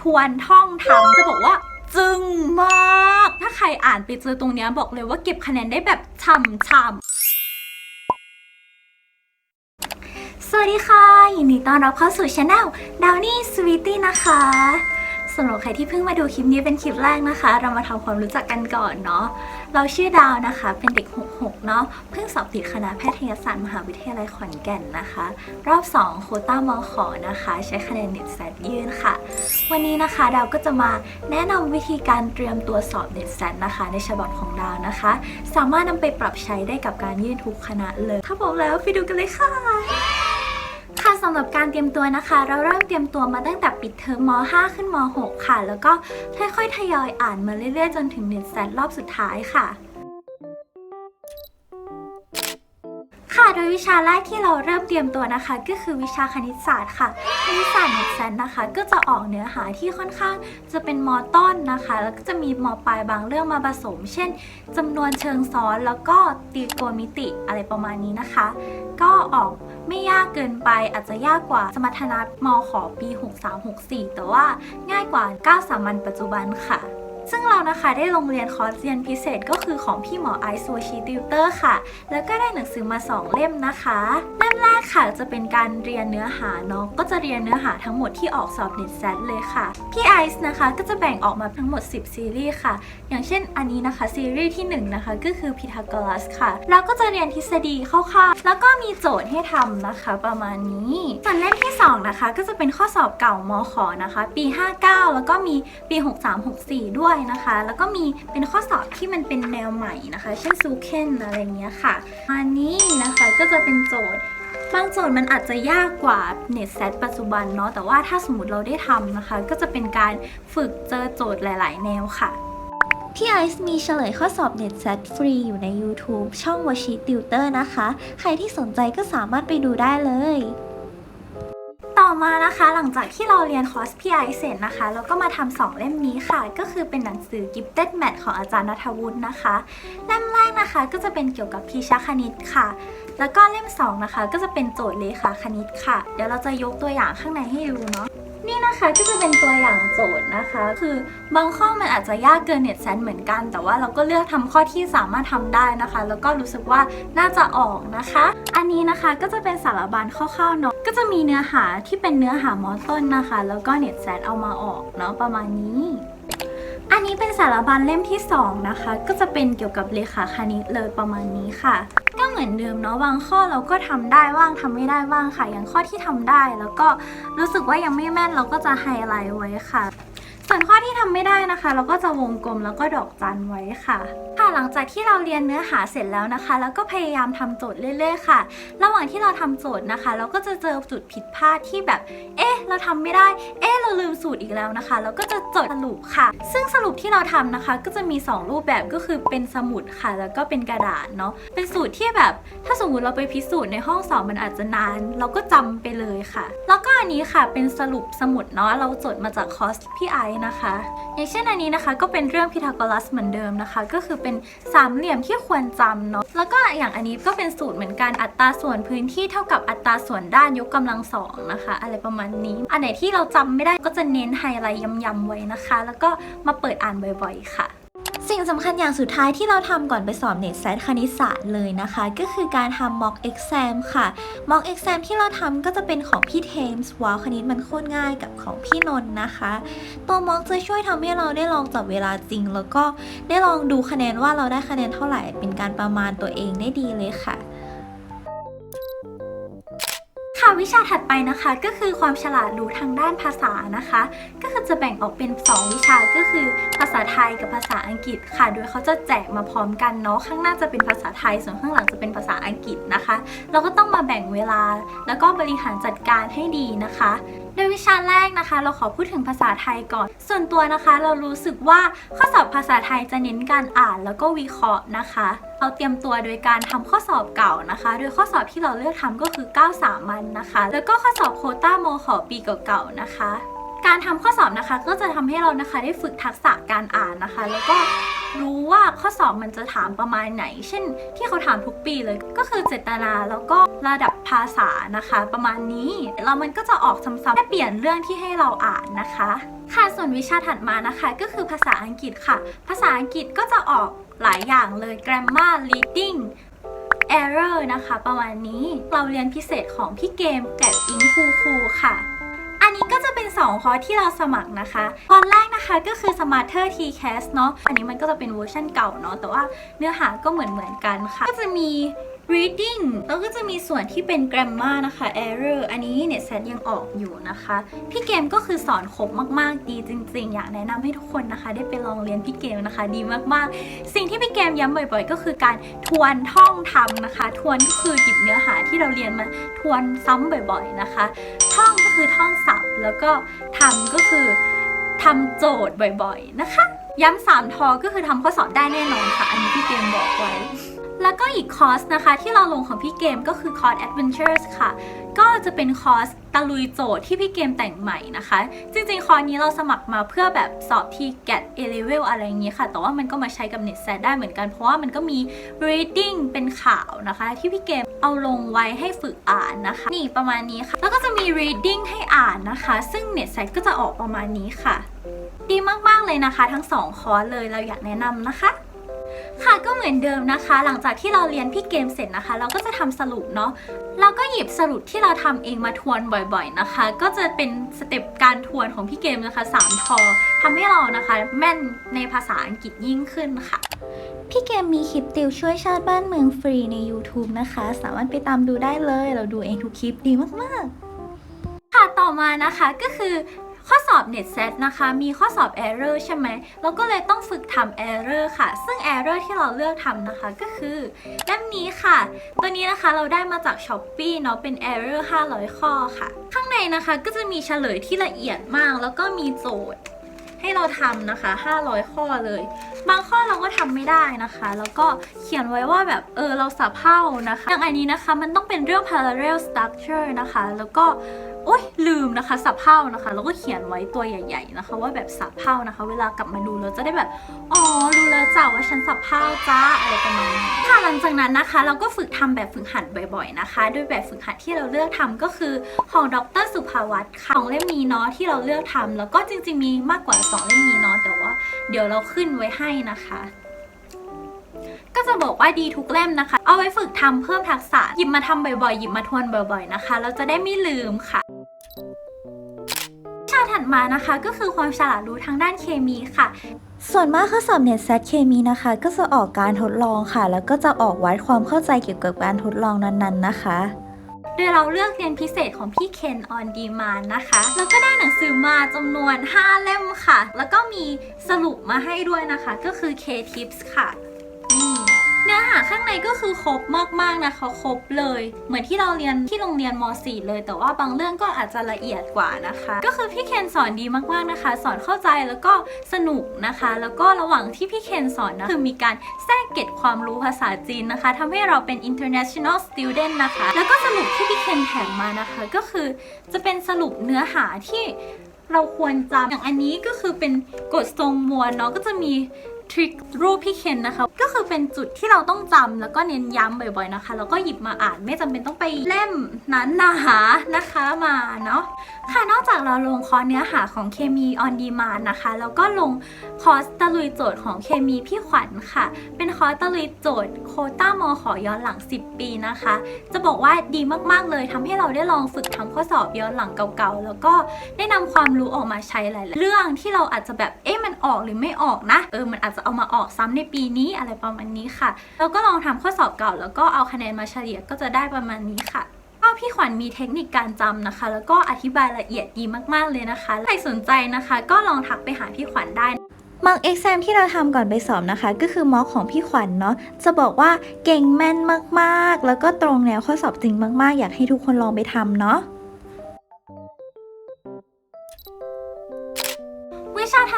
ทวนท่องทำจะบอกว่าจึงมาก ถ้าใครอ่านไปเจอตรงนี้บอกเลยว่าเก็บคะแนนได้แบบช่ำๆสวัสดีค่ะ ยินดีต้อนรับเข้าสู่ช anel ดาวนี่สวีตี้นะคะสำหรับใครที่เพิ่งมาดูคลิปนี้เป็นคลิปแรกนะคะ เรามาทำความรู้จักกันก่อนเนาะ เราชื่อดาวนะคะ เป็นเด็ก 66 เนาะ เพิ่งสอบติดคณะแพทยศาสตร์มหาวิทยาลัยขอนแก่นนะคะ รอบ 2 โคต้ามอขอนะคะ ใช้คะแนนเน็ตแซดยื่นค่ะ วันนี้นะคะดาวก็จะมาแนะนำวิธีการเตรียมตัวสอบเน็ตแซดนะคะ ในฉบับของดาวนะคะ สามารถนำไปปรับใช้ได้กับการยื่นทุกคณะเลย ถ้าพร้อมแล้วไปดูกันเลยค่ะค่ะ สำหรับการเตรียมตัวนะคะ เราเริ่มเตรียมตัวมาตั้งแต่ปิดเทอมม .5 ขึ้นม .6 ค่ะ แล้วก็ค่อยๆทยอยอ่านมาเรื่อยๆ จนถึงเน็ตแซดรอบสุดท้ายค่ะค่ะโดยวิชาแรกที่เราเริ่มเตรียมตัวนะคะ ก็คือวิชาคณิตศาสตร์ค่ะคณิตศาสตร์เน็ตแซนนะคะ ก็จะออกเนื้อหาที่ค่อนข้างจะเป็นมต้นนะคะ แล้วก็จะมีมปลายบางเรื่องมาผสม เช่นจำนวนเชิงซ้อนแล้วก็ตรีโกณมิติอะไรประมาณนี้นะคะ ก็ออกไม่ยากเกินไปอาจจะยากกว่าสมรรถนะมขอปี 6364 แต่ว่าง่ายกว่า 9 สามัญปัจจุบันค่ะ ซึ่งเรานะคะได้ลงเรียนคอร์สเรียนพิเศษก็คือของพี่หมอไอซ์วชีติวเตอร์ค่ะ แล้วก็ได้หนังสือมา 2 เล่มนะคะ เล่มแรกค่ะจะเป็นการเรียนเนื้อหาเนาะก็จะเรียนเนื้อหาทั้งหมดที่ออกสอบเน็ตแซดเลยค่ะ พี่ไอซ์นะคะก็จะแบ่งออกมาทั้งหมด 10 ซีรีส์ค่ะ อย่างเช่นอันนี้นะคะซีรีส์ที่ 1 นะคะก็คือพีทาโกรัสค่ะแล้วก็จะเรียนทฤษฎีคร่าวๆแล้วก็มีโจทย์ให้ทำนะคะ ประมาณนี้ส่วนเล่มที่ 2 นะคะ ก็จะเป็นข้อสอบเก่ามขนะคะ ปี 59 แล้วก็มีปี 6364 ด้วยนะคะ แล้วก็มีเป็นข้อสอบที่มันเป็นแนวใหม่นะคะ เช่นซูเคนอะไรเงี้ยค่ะอันนี้นะคะก็จะเป็นโจทย์บางโจทย์มันอาจจะยากกว่าเน็ตแซดปัจจุบันเนาะแต่ว่าถ้าสมมติเราได้ทำนะคะ ก็จะเป็นการฝึกเจอโจทย์หลาย ๆ แนวค่ะพี่ไอซ์มีเฉลยข้อสอบ n e t s a t ฟรีอยู่ใน YouTube ช่องวชิติวเตอร์นะคะ ใครที่สนใจก็สามารถไปดูได้เลย ต่อมานะคะหลังจากที่เราเรียนคอร์สพีไอเสร็จนะคะ เราก็มาทำสองเล่มนี้ค่ะ ก็คือเป็นหนังสือ Gifted Math ของอาจารย์นัทวุฒินะคะ เล่มแรกนะคะก็จะเป็นเกี่ยวกับพีชคณิตค่ะ แล้วก็เล่มสองนะคะ ก็จะเป็นโจทย์เลขาคณิตค่ะ เดี๋ยวเราจะยกตัวอย่างข้างในให้ดูเนาะ นี่นะคะก็จะเป็นตัวอย่างโจทย์นะคะ คือบางข้อมันอาจจะยากเกินเน็ตแซนเหมือนกัน แต่ว่าเราก็เลือกทำข้อที่สามารถทำได้นะคะ แล้วก็รู้สึกว่าน่าจะออกนะคะ อันนี้นะคะก็จะเป็นสารบัญคร่าวๆเนาะก็จะมีเนื้อหาที่เป็นเนื้อหามอต้นนะคะ แล้วก็เน็ตแซนเอามาออกเนาะประมาณนี้อันนี้เป็นสารบัญเล่มที่ 2 นะคะ ก็จะเป็นเกี่ยวกับเลขาคณิตเลยประมาณนี้ค่ะ ก็เหมือนเดิมเนาะบางข้อเราก็ทำได้บ้างทำไม่ได้บ้างค่ะ อย่างข้อที่ทำได้ แล้วก็รู้สึกว่ายังไม่แม่นเราก็จะไฮไลท์ไว้ค่ะ ส่วนข้อที่ทำไม่ได้นะคะ เราก็จะวงกลมแล้วก็ดอกจันไว้ค่ะ ค่ะหลังจากที่เราเรียนเนื้อหาเสร็จแล้วนะคะ แล้วก็พยายามทำโจทย์เรื่อยๆค่ะ ระหว่างที่เราทำโจทย์นะคะ เราก็จะเจอจุดผิดพลาดที่แบบ เอ๊ะ เราทำไม่ได้ เอ๊ะ เราลืมสูตรอีกแล้วนะคะ เราก็จะจดสรุปค่ะ ซึ่งสรุปที่เราทำนะคะ ก็จะมี 2 รูปแบบก็คือเป็นสมุดค่ะ แล้วก็เป็นกระดาษเนาะ เป็นสูตรที่แบบ ถ้าสมมติเราไปพิสูจน์ในห้องสอบมันอาจจะนาน เราก็จำไปเลยค่ะ แล้วก็อันนี้ค่ะ เป็นสรุปสมุดเนาะ เราจดมาจากคอร์สพี่ไอนะคะ อย่างเช่นอันนี้นะคะก็เป็นเรื่องพีทาโกรัสเหมือนเดิมนะคะ ก็คือเป็นสามเหลี่ยมที่ควรจำเนาะแล้วก็อย่างอันนี้ก็เป็นสูตรเหมือนกันอัตราส่วนพื้นที่เท่ากับอัตราส่วนด้านยกกำลังสองนะคะ อะไรประมาณนี้ อันไหนที่เราจำไม่ได้ก็จะเน้นไฮไลท์ย้ำๆไว้นะคะ แล้วก็มาเปิดอ่านบ่อยๆค่ะ สิ่งสำคัญอย่างสุดท้ายที่เราทำก่อนไปสอบเน็ตแซดคณิตศาสตร์เลยนะคะ ก็คือการทำ mock exam ค่ะ mock exam ที่เราทำก็จะเป็นของพี่เทมส์ว้าวคณิตมันโคตรง่ายกับของพี่นนท์นะคะ ตัว mock จะช่วยทำให้เราได้ลองจับเวลาจริง แล้วก็ได้ลองดูคะแนนว่าเราได้คะแนนเท่าไหร่เป็นการประมาณตัวเองได้ดีเลยค่ะ ค่ะวิชาถัดไปนะคะก็คือความฉลาดรู้ทางด้านภาษานะคะ ก็คือจะแบ่งออกเป็น 2 วิชาก็คือ ภาษาไทยกับภาษาอังกฤษค่ะ โดยเขาจะแจกมาพร้อมกันเนาะข้างหน้าจะเป็นภาษาไทยส่วนข้างหลังจะเป็นภาษาอังกฤษนะคะ เราก็ต้องมาแบ่งเวลา แล้วก็บริหารจัดการให้ดีนะคะ โดยวิชาแรกนะคะ เราขอพูดถึงภาษาไทยก่อน ส่วนตัวนะคะ เรารู้สึกว่าข้อสอบภาษาไทยจะเน้นการอ่านแล้วก็วิเคราะห์นะคะ เราเตรียมตัวโดยการทำข้อสอบเก่านะคะ โดยข้อสอบที่เราเลือกทำก็คือ 9 สามัญนนะคะ แล้วก็ข้อสอบโคต้ามขอปีเก่าๆนะคะ การทำข้อสอบนะคะ ก็จะทำให้เรานะคะได้ฝึกทักษะการอ่านนะคะ แล้วก็รู้ว่าข้อสอบมันจะถามประมาณไหน เช่น ที่เขาถามทุกปีเลยก็คือเจตนาแล้วก็ระดับภาษานะคะ ประมาณนี้แล้วมันก็จะออกซ้ำๆแค่เปลี่ยนเรื่องที่ให้เราอ่านนะคะ ค่ะส่วนวิชาถัดมานะคะ ก็คือภาษาอังกฤษค่ะ ภาษาอังกฤษก็จะออกหลายอย่างเลย grammar reading error นะคะ ประมาณนี้เราเรียนพิเศษของพี่เกมแกดอิงคูคูค่ะ เป็น 2 คอร์สที่เราสมัครนะคะคอร์สแรกนะคะก็คือ Smarter TCAS เนาะอันนี้มันก็จะเป็นเวอร์ชันเก่าเนาะแต่ว่าเนื้อหาก็เหมือนเหมือนๆกันค่ะ ก็จะมี reading แล้วก็จะมีส่วนที่เป็น grammar นะคะ error อันนี้เนี่ยแซดยังออกอยู่นะคะ พี่เกมก็คือสอนครบมาก ๆ ดีจริง ๆ อยากแนะนำให้ทุกคนนะคะ ได้ไปลองเรียนพี่เกมนะคะ ดีมากๆ สิ่งที่พี่เกมย้ำบ่อย ๆ ก็คือการทวนท่องทำนะคะ ทวนก็คือหยิบเนื้อหาที่เราเรียนมาทวนซ้ำบ่อย ๆ นะคะ ท่อง คือท่องศัพท์ แล้วก็ทำก็คือทำโจทย์บ่อยๆนะคะ ย้ำสามทอก็คือทำข้อสอบได้แน่นอนค่ะ อันนี้พี่เกมบอกไว้ แล้วก็อีกคอร์สนะคะที่เราลงของพี่เกมก็คือคอร์ส Adventures ค่ะ ก็จะเป็นคอร์สตะลุยโจทย์ที่พี่เกมแต่งใหม่นะคะ จริงๆ คอร์สนี้เราสมัครมาเพื่อแบบสอบที่ GET A level อะไรอย่างนี้ยค่ะ แต่ว่ามันก็มาใช้กับ Net s a t ได้เหมือนกัน เพราะว่ามันก็มี reading เป็นข่าวนะคะ ที่พี่เกมเอาลงไว้ให้ฝึกอ่านนะคะ นี่ประมาณนี้ค่ะ แล้วก็จะมี reading ให้อ่านนะคะ ซึ่ง Net s a t ก็จะออกประมาณนี้ค่ะ ดีมากๆเลยนะคะ ทั้งสองคอร์สเลยเราอยากแนะนำนะคะ ค่ะก็เหมือนเดิมนะคะ หลังจากที่เราเรียนพี่เกมเสร็จนะคะ เราก็จะทำสรุปเนาะเราก็หยิบสรุปที่เราทำเองมาทวนบ่อยๆนะคะ ก็จะเป็นสเต็ปการทวนของพี่เกมนะคะ3ทอทำให้เรานะคะแม่นในภาษาอังกฤษยิ่งขึ้นค่ะ พี่เกมมีคลิปติวช่วยชาติบ้านเมืองฟรีใน YouTube นะคะ สามารถไปตามดูได้เลย เราดูเองทุกคลิปดีมากค่ะต่อมานะคะก็คือ ข้อสอบ Net Set นะคะ มีข้อสอบ Error ใช่ไหมเราก็เลยต้องฝึกทำ Error ค่ะ ซึ่ง Error ที่เราเลือกทำนะคะก็คือเล่มนี้ค่ะ ตัวนี้นะคะเราได้มาจาก s h อ p e e เนาะเป็น Error 500 ข้อค่ะ ข้างในนะคะก็จะมีเฉลยที่ละเอียดมาก แล้วก็มีโจทย์ให้เราทำนะคะ 500 ข้อเลย บางข้อเราก็ทำไม่ได้นะคะ แล้วก็เขียนไว้ว่าแบบเออเราสับเผ่านะคะ อย่างอันนี้นะคะมันต้องเป็นเรื่อง parallel structure นะคะ แล้วก็ โอ๊ยลืมนะคะสับเผ่านะคะ แล้วก็เขียนไว้ตัวใหญ่ ๆนะคะ ว่าแบบสับเผ่านะคะ เวลากลับมาดูเราจะได้แบบอ๋อรู้แล้วจ้าว่าฉันสับเผ่าจ้าอะไรประมาณนี้ค่ะหลังจากนั้นนะคะ เราก็ฝึกทำแบบฝึกหัดบ่อย ๆนะคะโดยแบบฝึกหัดที่เราเลือกทำก็คือของดรสุภาวัตค่ะของเล่มนี้เนาะที่เราเลือกทำแล้วก็จริง ๆ มีมากกว่าสองเล่มนี้เนาะแต่ว่าเดี๋ยวเราขึ้นไว้ให้นะคะก็จะบอกว่าดีทุกเล่มนะคะ เอาไว้ฝึกทำเพิ่มทักษะ หยิบมาทำบ่อยๆ หยิบมาทวนบ่อยๆนะคะ เราจะได้ไม่ลืมค่ะ ชาถัดมานะคะก็คือความฉลาดรู้ทางด้านเคมีค่ะ ส่วนมากข้อสอบเน็ตแซเคมีนะคะ ก็จะออกการทดลองค่ะ แล้วก็จะออกวัดความเข้าใจเกี่ยวกับการทดลองนั้นๆนะคะโดยเราเลือกเรียนพิเศษของพี่เคนออนดีมานนะคะ แล้วก็ได้หนังสือมาจำนวน 5 เล่มค่ะ แล้วก็มีสรุปมาให้ด้วยนะคะ ก็คือ K-Tips ค่ะ ข้างในก็คือครบมากๆนะคะครบเลย เหมือนที่เราเรียนที่โรงเรียนม .4 เลย แต่ว่าบางเรื่องก็อาจจะละเอียดกว่านะคะ ก็คือพี่เคนสอนดีมากๆนะคะ สอนเข้าใจแล้วก็สนุกนะคะ แล้วก็ระหว่างที่พี่เคนสอนนะคือมีการแทรกเก็บความรู้ภาษาจีนนะคะทำให้เราเป็น international student นะคะ แล้วก็สรุปที่พี่เคนแถมมานะคะ ก็คือจะเป็นสรุปเนื้อหาที่เราควรจำอย่างอันนี้ก็คือเป็นกฎทรงมวลเนาะก็จะมี ทริครูปพี่เคนนะคะ ก็คือเป็นจุดที่เราต้องจำแล้วก็เน้นย้ำบ่อยๆนะคะ แล้วก็หยิบมาอ่านไม่จำเป็นต้องไปเล่มนั้นหนานะคะมาเนาะค่ะนอกจากเราลงคอร์สเนื้อหาของเคมีออนดีมานนะคะ แล้วก็ลงคอร์สตะลุยโจทย์ของเคมีพี่ขวัญค่ะ เป็นคอร์สตะลุยโจทย์โคต้ามอขอย้อนหลัง 10 ปีนะคะ จะบอกว่าดีมากๆเลยทำให้เราได้ลองฝึกทำข้อสอบย้อนหลังเก่าๆ แล้วก็ได้นำความรู้ออกมาใช้หลายๆเรื่องที่เราอาจจะแบบเอ๊ะมันออกหรือไม่ออกนะเออมันอาจจะเอามาออกซ้ำในปีนี้อะไรประมาณนี้ค่ะ เราก็ลองทำข้อสอบเก่า แล้วก็เอาคะแนนมาเฉลี่ยก็จะได้ประมาณนี้ค่ะก็พี่ขวัญมีเทคนิคการจำนะคะ แล้วก็อธิบายละเอียดดีมากๆเลยนะคะใครสนใจนะคะ ก็ลองทักไปหาพี่ขวัญได้มักเอ็กซมที่เราทำก่อนไปสอบนะคะ ก็คือม็อกของพี่ขวัญเนาะจะบอกว่าเก่งแม่นมากๆ แล้วก็ตรงแนวข้อสอบจริงมากๆ อยากให้ทุกคนลองไปทำเนาะ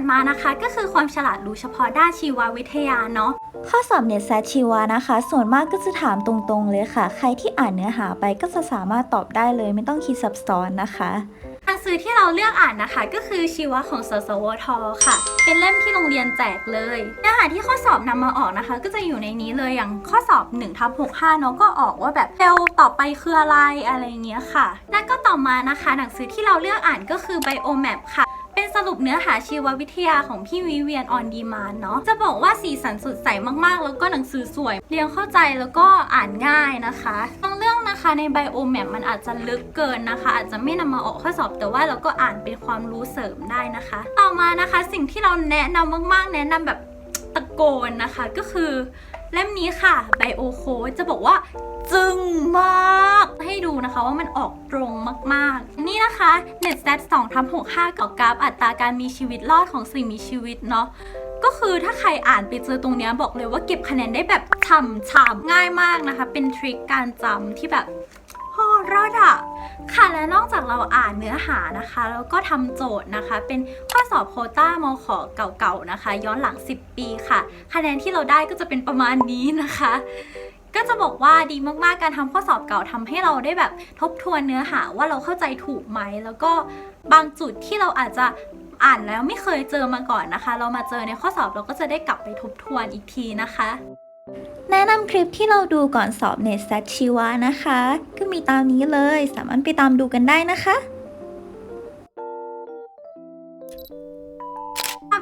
ดมานะคะก็คือความฉลาดรู้เฉพาะด้านชีววิทยาเนาะข้อสอบเน็ตแซดชีวานะคะ ส่วนมากก็จะถามตรงๆเลยค่ะ ใครที่อ่านเนื้อหาไปก็จะสามารถตอบได้เลย ไม่ต้องคิดซับซ้อนนะคะหนังสือที่เราเลือกอ่านนะคะก็คือชีวะของสสวทค่ะ เป็นเล่มที่โรงเรียนแจกเลยเนื้อหาที่ข้อสอบนำมาออกนะคะ ก็จะอยู่ในนี้เลยอย่างข้อสอบ1ทับ65เนาะก็ออกว่าแบบเซลล์ต่อไปคืออะไรอะไรเงี้ยค่ะ แล้วก็ต่อมานะคะ หนังสือที่เราเลือกอ่านก็คือ Biomap ค่ะ เป็นสรุปเนื้อหาชีววิทยาของพี่วิเวียนออนดีมานเนาะจะบอกว่าสีสันสดใสมากๆ แล้วก็หนังสือสวย เรียงเข้าใจแล้วก็อ่านง่ายนะคะบางเรื่องนะคะในไบโอแมปมันอาจจะลึกเกินนะคะ อาจจะไม่นำมาออกข้อสอบแต่ว่าเราก็อ่านเป็นความรู้เสริมได้นะคะ ต่อมานะคะสิ่งที่เราแนะนำมากๆ แนะนำแบบตะโกนนะคะก็คือเล่มนี้ค่ะไบโอโคจะบอกว่าจึงมาก ให้ะว่ามันออกตรงมากๆ นี่นะคะ Net Stat 2ทับ65กับกราฟอัตราการมีชีวิตรอดของสิ่งมีชีวิตเนาะก็คือถ้าใครอ่านไปเจอตรงนี้บอกเลยว่าเก็บคะแนนได้แบบฉ่ำๆง่ายมากนะคะ เป็นทริคการจำที่แบบโหรอดอะค่ะและนอกจากเราอ่านเนื้อหานะคะ แล้วก็ทำโจทย์นะคะ เป็นข้อสอบโคต้ามขเก่าๆนะคะ ย้อนหลัง 10 ปีค่ะ คะแนนที่เราได้ก็จะเป็นประมาณนี้นะคะ ก็จะบอกว่าดีมากๆการทำข้อสอบเก่าทำให้เราได้แบบทบทวนเนื้อหาว่าเราเข้าใจถูกไหม แล้วก็บางจุดที่เราอาจจะอ่านแล้วไม่เคยเจอมาก่อนนะคะ เรามาเจอในข้อสอบเราก็จะได้กลับไปทบทวนอีกทีนะคะ แนะนำคลิปที่เราดูก่อนสอบเน็ตแซชีวะนะคะ ก็มีตามนี้เลย สามารถไปตามดูกันได้นะคะ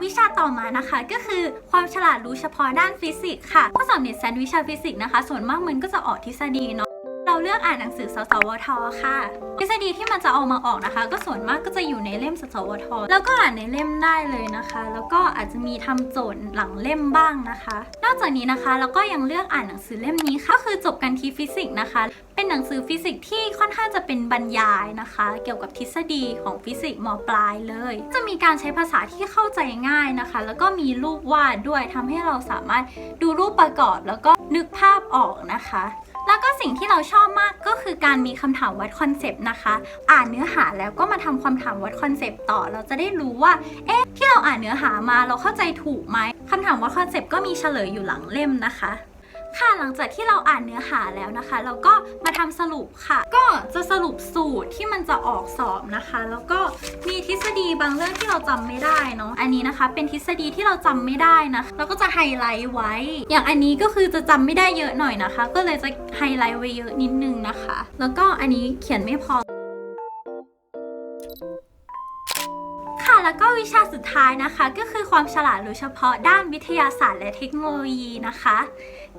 วิชาต่อมานะคะ ก็คือความฉลาดรู้เฉพาะด้านฟิสิกส์ค่ะข้อสอบเน็ตแซนวิชาฟิสิกส์นะคะ ส่วนมากมันก็จะออกทฤษฎีเนาะ อกอ่านหนังสือสสวทค่ะทฤษฎีที่มันจะเอามาออกนะคะ ก็ส่วนมากก็จะอยู่ในเล่มสสวทแล้วก็อ่านในเล่มได้เลยนะคะ แล้วก็อาจจะมีทำโจทย์หลังเล่มบ้างนะคะ นอกจากนี้นะคะเราก็ยังเลือกอ่านหนังสือเล่มนี้ค่ะก็คือจบกันที่ฟิสิกส์นะคะ เป็นหนังสือฟิสิกส์ที่ค่อนข้างจะเป็นบรรยายนะคะ เกี่ยวกับทฤษฎีของฟิสิกส์มปลายเลย จะมีการใช้ภาษาที่เข้าใจง่ายนะคะ แล้วก็มีรูปวาดด้วยทำให้เราสามารถดูรูปประกอบแล้วก็นึกภาพออกนะคะ แล้วก็สิ่งที่เราชอบมากก็คือการมีคำถามวัดคอนเซปต์นะคะ อ่านเนื้อหาแล้วก็มาทำคำถามวัดคอนเซปต์ต่อ เราจะได้รู้ว่า เอ๊ะ ที่เราอ่านเนื้อหามาเราเข้าใจถูกไหมคำถามวัดคอนเซปต์ก็มีเฉลยอยู่หลังเล่มนะคะ ค่ะหลังจากที่เราอ่านเนื้อหาแล้วนะคะ เราก็มาทำสรุปค่ะ ก็จะสรุปสูตรที่มันจะออกสอบนะคะ แล้วก็มีทฤษฎีบางเรื่องที่เราจำไม่ได้เนาะอันนี้นะคะ เป็นทฤษฎีที่เราจำไม่ได้นะคะเราก็จะไฮไลท์ไว้ อย่างอันนี้ก็คือจะจำไม่ได้เยอะหน่อยนะคะ ก็เลยจะไฮไลท์ไว้เยอะนิดนึงนะคะ แล้วก็อันนี้เขียนไม่พอ แล้วก็วิชาสุดท้ายนะคะ ก็คือความฉลาดรู้เฉพาะด้านวิทยาศาสตร์และเทคโนโลยีนะคะ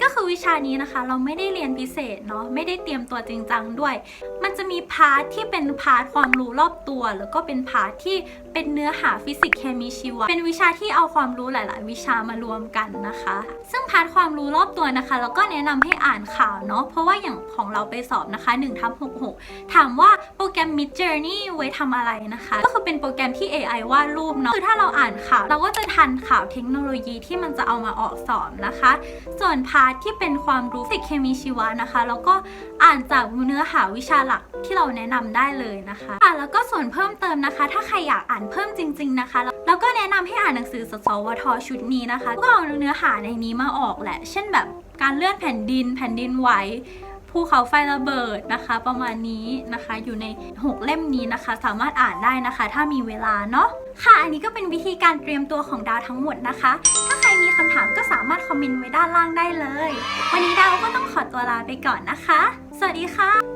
ก็คือวิชานี้นะคะ เราไม่ได้เรียนพิเศษเนาะไม่ได้เตรียมตัวจริงจังด้วย มันจะมีพาร์ทที่เป็นพาร์ทความรู้รอบตัว แล้วก็เป็นพาร์ทที่เป็นเนื้อหาฟิสิกส์เคมีชีวะ เป็นวิชาที่เอาความรู้หลาย ๆ วิชามารวมกันนะคะ ซึ่งพาร์ทความรู้รอบตัวนะคะเราก็แนะนำให้อ่านข่าวเนาะ เพราะว่าอย่างของเราไปสอบนะคะ1ทับ66 ถามว่าโปรแกรม Mid Journey ไว้ทำอะไรนะคะ ก็คือเป็นโปรแกรมที่ AI วาดรูปเนาะ คือถ้าเราอ่านข่าว เราก็จะทันข่าวเทคโนโลยีที่มันจะเอามาออกสอบนะคะ ส่วนพาร์ทที่เป็นความรู้ฟิสิกส์เคมีชีวะนะคะ แล้วก็อ่านจากเนื้อหาวิชาหลัก ที่เราแนะนำได้เลยนะคะค่ะแล้วก็ส่วนเพิ่มเติมนะคะ ถ้าใครอยากอ่านเพิ่มจริง ๆนะคะแล้วก็แนะนำให้อ่านหนังสือสสวทชุดนี้นะคะ ก็เอาเนื้อหาในนี้มาออกแหละ เช่นแบบการเลื่อนแผ่นดิน แผ่นดินไหวภูเขาไฟระเบิดนะคะ ประมาณนี้นะคะอยู่ใน 6 เล่มนี้นะคะ สามารถอ่านได้นะคะ ถ้ามีเวลาเนาะค่ะ อันนี้ก็เป็นวิธีการเตรียมตัวของดาวทั้งหมดนะคะ ถ้าใครมีคำถามก็สามารถคอมเมนต์ไว้ด้านล่างได้เลย วันนี้ดาวก็ต้องขอตัวลาไปก่อนนะคะ สวัสดีค่ะ